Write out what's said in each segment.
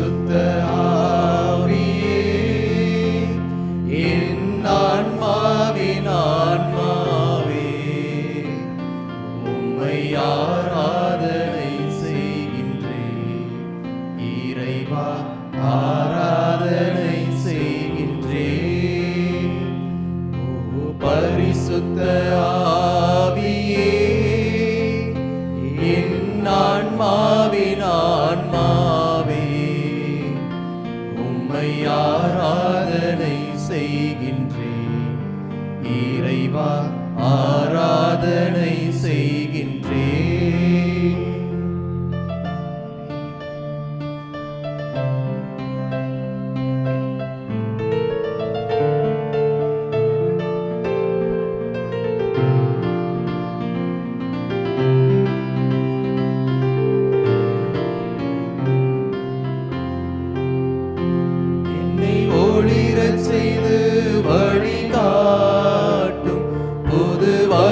பரிசுத்த ஆவியே என் ஆன்மாவின் ஆன்மாவே உம்மை ஆராதனை செய்கின்றேன். இறைவா ஆரா செய்கின்றேன். இறைவா ஆராதனை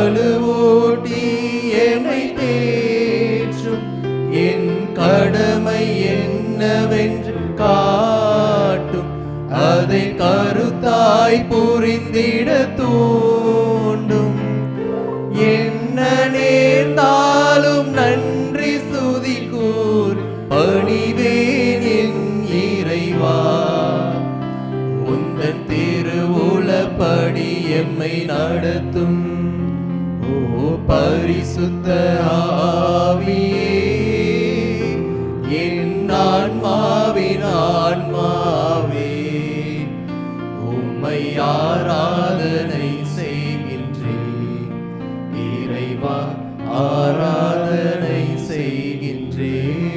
வலுவூட்டி என்னை தேற்றும் என் கடமை என்னவென்று காட்டும். அதை கருத்தாய் புரிந்திட தூண்டும். என்ன நேர்ந்தாலும் நன்றி சுதி கூர். பணிவேன் என் இறைவா. உந்தன் திருவுளப்படி எம்மை நடத்தும். பரிசுத்த ஆவியே என் ஆன்மாவின் ஆன்மாவே உம்மை ஆராதனை செய்கின்றேன். இறைவா ஆராதனை செய்கின்றேன்.